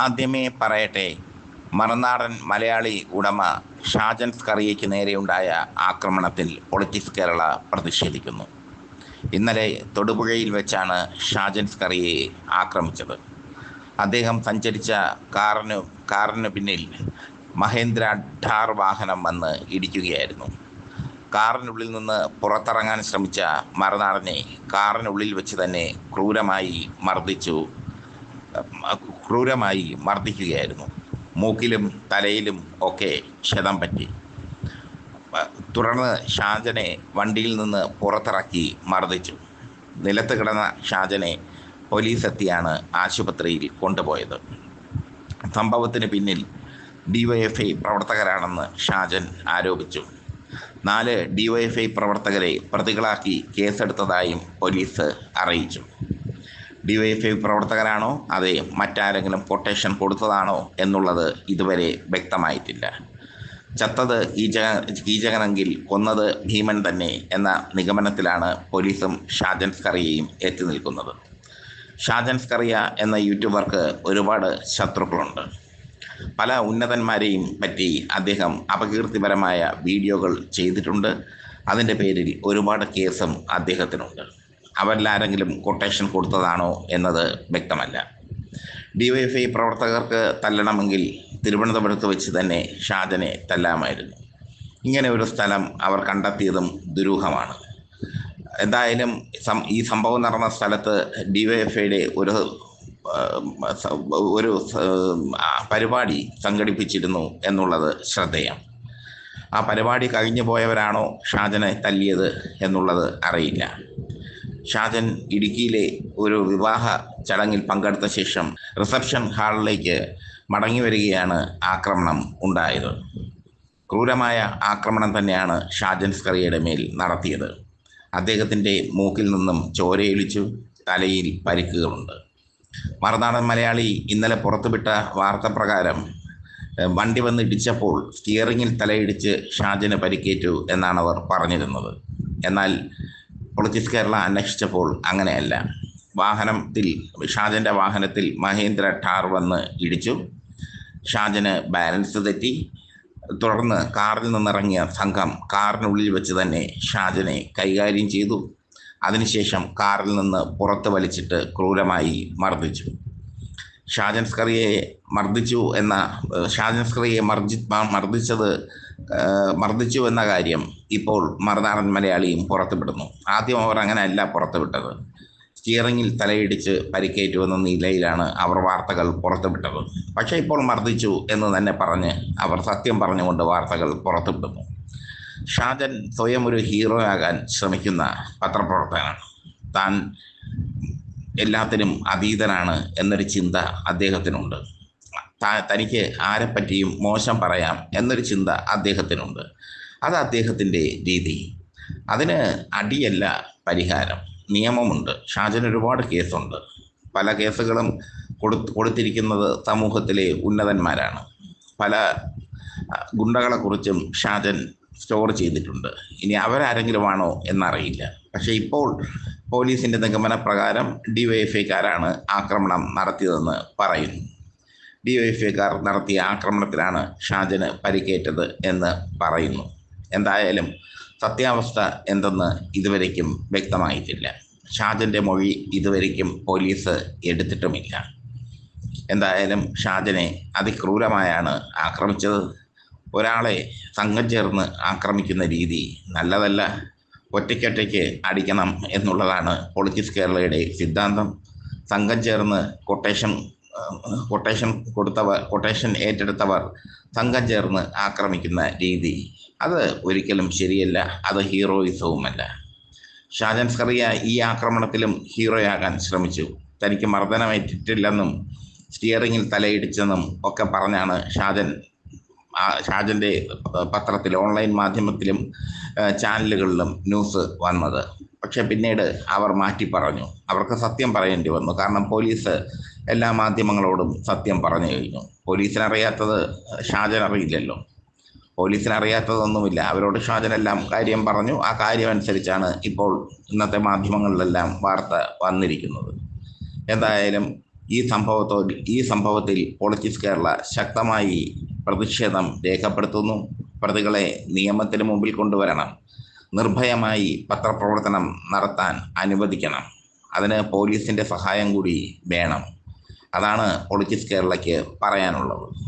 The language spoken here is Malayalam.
ആദ്യമേ പറയട്ടെ മറുനാടൻ മലയാളി ഉടമ ഷാജൻ സ്കറിയയ്ക്ക് നേരെയുണ്ടായ ആക്രമണത്തിൽ പൊളിറ്റിക്സ് കേരള പ്രതിഷേധിക്കുന്നു. ഇന്നലെ തൊടുപുഴയിൽ വെച്ചാണ് ഷാജൻ സ്കറിയയെ ആക്രമിച്ചത്. അദ്ദേഹം സഞ്ചരിച്ച കാറിന് കാറിന് പിന്നിൽ മഹേന്ദ്ര ഡാർ വാഹനം വന്ന് ഇടിക്കുകയായിരുന്നു. കാറിനുള്ളിൽ നിന്ന് പുറത്തിറങ്ങാൻ ശ്രമിച്ച മറുനാടനെ കാറിനുള്ളിൽ വെച്ച് തന്നെ ക്രൂരമായി മർദ്ദിച്ചു. ക്രൂരമായി മർദ്ദിക്കുകയായിരുന്നു. മൂക്കിലും തലയിലും ഒക്കെ ക്ഷതം പറ്റി. തുടർന്ന് ഷാജനെ വണ്ടിയിൽ നിന്ന് പുറത്തിറക്കി മർദ്ദിച്ചു. നിലത്ത് കിടന്ന ഷാജനെ പോലീസ് എത്തിയാണ് ആശുപത്രിയിൽ കൊണ്ടുപോയത്. സംഭവത്തിന് പിന്നിൽ ഡിവൈഎഫ്ഐ പ്രവർത്തകരാണെന്ന് ഷാജൻ ആരോപിച്ചു. നാല് ഡിവൈഎഫ്ഐ പ്രവർത്തകരെ പ്രതികളാക്കി കേസെടുത്തതായും പോലീസ് അറിയിച്ചു. ഡിവൈഎഫ്ഐ പ്രവർത്തകരാണോ? അതെ. മറ്റാരെങ്കിലും കൊട്ടേഷൻ കൊടുത്തതാണോ എന്നുള്ളത് ഇതുവരെ വ്യക്തമായിട്ടില്ല. ചത്തത് ഈജക ഈജകനെങ്കിൽ കൊന്നത് ഭീമൻ തന്നെ എന്ന നിഗമനത്തിലാണ് പോലീസും ഷാജൻ സ്കറിയയും എത്തി നിൽക്കുന്നത്. ഷാജൻ സ്കറിയ എന്ന യൂട്യൂബർക്ക് ഒരുപാട് ശത്രുക്കളുണ്ട്. പല ഉന്നതന്മാരെയും പറ്റി അദ്ദേഹം അപകീർത്തിപരമായ വീഡിയോകൾ ചെയ്തിട്ടുണ്ട്. അതിന്റെ പേരിൽ ഒരുപാട് കേസും അദ്ദേഹത്തിനുണ്ട്. അവരിലാരെങ്കിലും കൊട്ടേഷൻ കൊടുത്തതാണോ എന്നത് വ്യക്തമല്ല. ഡിവൈഎഫ്ഐ പ്രവർത്തകർക്ക് തല്ലണമെങ്കിൽ തിരുവനന്തപുരത്ത് വെച്ച് തന്നെ ഷാജനെ തല്ലാമായിരുന്നു. ഇങ്ങനെ ഒരു സ്ഥലം അവർ കണ്ടെത്തിയതും ദുരൂഹമാണ്. എന്തായാലും ഈ സംഭവം നടന്ന സ്ഥലത്ത് ഡിവൈഎഫ്ഐയുടെ ഒരു ഒരു പരിപാടി സംഘടിപ്പിച്ചിരുന്നു എന്നുള്ളത് ശ്രദ്ധേയം. ആ പരിപാടി കഴിഞ്ഞു പോയവരാണോ ഷാജനെ തല്ലിയത് എന്നുള്ളത് അറിയില്ല. ഷാജൻ ഇടുക്കിയിലെ ഒരു വിവാഹ ചടങ്ങിൽ പങ്കെടുത്ത ശേഷം റിസപ്ഷൻ ഹാളിലേക്ക് മടങ്ങി വരികയാണ് ആക്രമണം ഉണ്ടായത്. ക്രൂരമായ ആക്രമണം തന്നെയാണ് ഷാജൻ സ്കറിയയുടെ മേൽ നടത്തിയത്. അദ്ദേഹത്തിന്റെ മൂക്കിൽ നിന്നും ചോരയൊലിച്ചു തലയിൽ പരിക്കുകളുണ്ട്. മറുനാടൻ മലയാളി ഇന്നലെ പുറത്തുവിട്ട വാർത്ത പ്രകാരം വണ്ടി വന്ന് ഇടിച്ചപ്പോൾ സ്റ്റിയറിങ്ങിൽ തലയിടിച്ച് ഷാജന് പരിക്കേറ്റു എന്നാണ് അവർ പറഞ്ഞിരുന്നത്. എന്നാൽ പൊളിറ്റിക്സ് കേരള അന്വേഷിച്ചപ്പോൾ അങ്ങനെയല്ല. വാഹനത്തിൽ ഷാജന്റെ വാഹനത്തിൽ മഹേന്ദ്ര ഠാർ വന്ന് ഇടിച്ചു. ഷാജന് ബാലൻസ് തെറ്റി. തുടർന്ന് കാറിൽ നിന്നിറങ്ങിയ സംഘം കാറിനുള്ളിൽ വെച്ച് തന്നെ ഷാജനെ കൈകാര്യം ചെയ്തു. അതിനുശേഷം കാറിൽ നിന്ന് പുറത്ത് വലിച്ചിട്ട് ക്രൂരമായി മർദ്ദിച്ചു. ഷാജൻ സ്കറിയെ മർദ്ദിച്ചു എന്ന ഷാജൻ സ്കറിയെ മർജി മർദ്ദിച്ചത് മർദ്ദിച്ചു എന്ന കാര്യം ഇപ്പോൾ മറുനാടൻ മലയാളിയും പുറത്തുവിടുന്നു. ആദ്യം അവർ അങ്ങനെയല്ല പുറത്തുവിട്ടത്. സ്റ്റിയറിങ്ങിൽ തലയിടിച്ച് പരിക്കേറ്റുവെന്ന നിലയിലാണ് അവർ വാർത്തകൾ പുറത്തുവിട്ടത്. പക്ഷേ ഇപ്പോൾ മർദ്ദിച്ചു എന്ന് തന്നെ പറഞ്ഞ് അവർ സത്യം പറഞ്ഞുകൊണ്ട് വാർത്തകൾ പുറത്തുവിടുന്നു. ഷാജൻ സ്വയം ഒരു ഹീറോ ആകാൻ ശ്രമിക്കുന്ന പത്രപ്രവർത്തകനാണ്. താൻ എല്ലാത്തിനും അതീതനാണ് എന്നൊരു ചിന്ത അദ്ദേഹത്തിനുണ്ട്. തനിക്ക് ആരെപ്പറ്റിയും മോശം പറയാം എന്നൊരു ചിന്ത അദ്ദേഹത്തിനുണ്ട്. അത് അദ്ദേഹത്തിന്റെ രീതി. അതിന് അടിയല്ല പരിഹാരം. നിയമമുണ്ട്. ഷാജന് ഒരുപാട് കേസുണ്ട്. പല കേസുകളും കൊടു കൊടുത്തിരിക്കുന്നത് സമൂഹത്തിലെ ഉന്നതന്മാരാണ്. പല ഗുണ്ടകളെക്കുറിച്ചും ഷാജൻ സ്റ്റോർ ചെയ്തിട്ടുണ്ട്. ഇനി അവരാരെങ്കിലും ആണോ എന്നറിയില്ല. പക്ഷേ ഇപ്പോൾ പോലീസിന്റെ നിഗമന പ്രകാരം ഡിവൈഎഫ്ഐക്കാരാണ് ആക്രമണം നടത്തിയതെന്ന് പറയുന്നു. ഡിവൈഎഫ്ഐക്കാർ നടത്തിയ ആക്രമണത്തിലാണ് ഷാജന് പരിക്കേറ്റത് എന്ന് പറയുന്നു. എന്തായാലും സത്യാവസ്ഥ എന്തെന്ന് ഇതുവരേക്കും വ്യക്തമായിട്ടില്ല. ഷാജന്റെ മൊഴി ഇതുവരേക്കും പോലീസ് എടുത്തിട്ടുമില്ല. എന്തായാലും ഷാജനെ അതിക്രൂരമായാണ് ആക്രമിച്ചത്. ഒരാളെ സംഘം ചേർന്ന് ആക്രമിക്കുന്ന രീതി നല്ലതല്ല. ഒറ്റയ്ക്കൊറ്റയ്ക്ക് അടിക്കണം എന്നുള്ളതാണ് പൊളിറ്റിക്സ് കേരളയുടെ സിദ്ധാന്തം. സംഘം ചേർന്ന് കൊട്ടേഷൻ കൊട്ടേഷൻ കൊടുത്തവർ കൊട്ടേഷൻ ഏറ്റെടുത്തവർ സംഘം ചേർന്ന് ആക്രമിക്കുന്ന രീതി. അത് ഒരിക്കലും ശരിയല്ല അത് ഹീറോയിസവുമല്ല. ഷാജൻ സ്കറിയ ഈ ആക്രമണത്തിലും ഹീറോയാകാൻ ശ്രമിച്ചു. തനിക്ക് മർദ്ദനമേറ്റിട്ടില്ലെന്നും സ്റ്റിയറിങ്ങിൽ തലയിടിച്ചെന്നും ഒക്കെ പറഞ്ഞാണ് ഷാജൻ ഷാജന്റെ പത്രത്തിൽ ഓൺലൈൻ മാധ്യമത്തിലും ചാനലുകളിലും ന്യൂസ് വന്നത്. പക്ഷെ പിന്നീട് അവർ മാറ്റി പറഞ്ഞു. അവർക്ക് സത്യം പറയേണ്ടി വന്നു. കാരണം പോലീസ് എല്ലാ മാധ്യമങ്ങളോടും സത്യം പറഞ്ഞു കഴിഞ്ഞു. പോലീസിനറിയാത്തത് ഷാജൻ അറിയില്ലല്ലോ പോലീസിനറിയാത്തതൊന്നുമില്ല. അവരോട് ഷാജനെല്ലാം കാര്യം പറഞ്ഞു. ആ കാര്യം അനുസരിച്ചാണ് ഇപ്പോൾ ഇന്നത്തെ മാധ്യമങ്ങളിലെല്ലാം വാർത്ത വന്നിരിക്കുന്നത്. എന്തായാലും ഈ സംഭവത്തോട് ഈ സംഭവത്തിൽ പൊളിറ്റിക്സ് കേരള ശക്തമായി പ്രതിഷേധം രേഖപ്പെടുത്തുന്നു. പ്രതികളെ നിയമത്തിന് മുമ്പിൽ കൊണ്ടുവരണം. നിർഭയമായി പത്രപ്രവർത്തനം നടത്താൻ അനുവദിക്കണം. അതിന് പോലീസിന്റെ സഹായം കൂടി വേണം. അതാണ് പൊളിറ്റിക്സ് കേരളയ്ക്ക് പറയാനുള്ളത്.